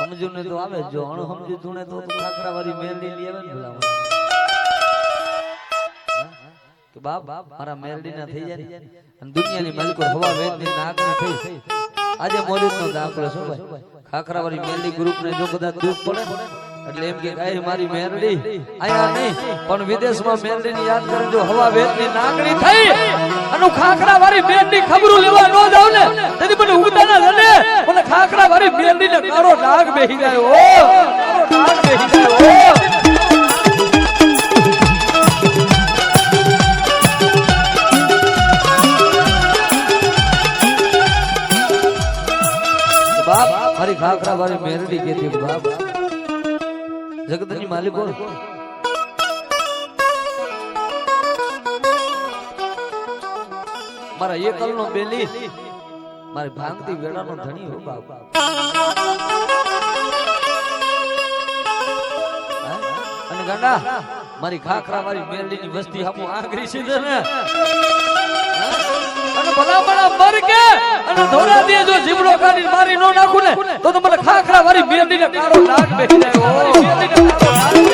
સમજુ ને તો આવે, જો અણ સમજુ તું ને તો ખાખરા વાળી મેરડી લઈ આવે ને ભલા કે બાપ, મારા મેરડી ના થઈ જાય ને, અને દુનિયાની માલિકો હવા વેદની નાગની થઈ. આજે મોલીદ નો દાખલો શું ભાઈ. ખાખરા વાળી મેરડી ગ્રુપ ને જો બધા દુઃખ પડે એટલે એમ કે કાંઈ મારી મેરડી અહીંયા નહીં, પણ વિદેશમાં મેરડી ની યાદ કરે જો હવા વેદની નાગણી થઈ. અને ખાખરા વાળી મેરડી ખબરું લેવા ન જાવ ને તેથી મને ઉગતા ના જને ખાખરા વાળી મેરડી ને કાળો ડાગ બેહી કાળો ડાઘ બેહી બાપ, મારી ખાખરા વાળી મેરડી કેતી બાપ. જગતની માલિક. કોણ મારા એકલ નો બેલી. મારી ભાંગતી વેળાનો ધણી હો બાપ. અને ગાંડા, મારી ખાખરા મારી મેરડી ની વસ્તી હામું આગરી છે ને. અને ભલા ભલા મર કે અને ધોરા દે જો જીવડો કાઢી મારી નો નાખું ને, તો તો મને ખાખરા મારી મેરડી ને કાળો ડાઘ બેસી જાય. ઓ મેરડી ને કાળો ડાઘ બેસી જાય.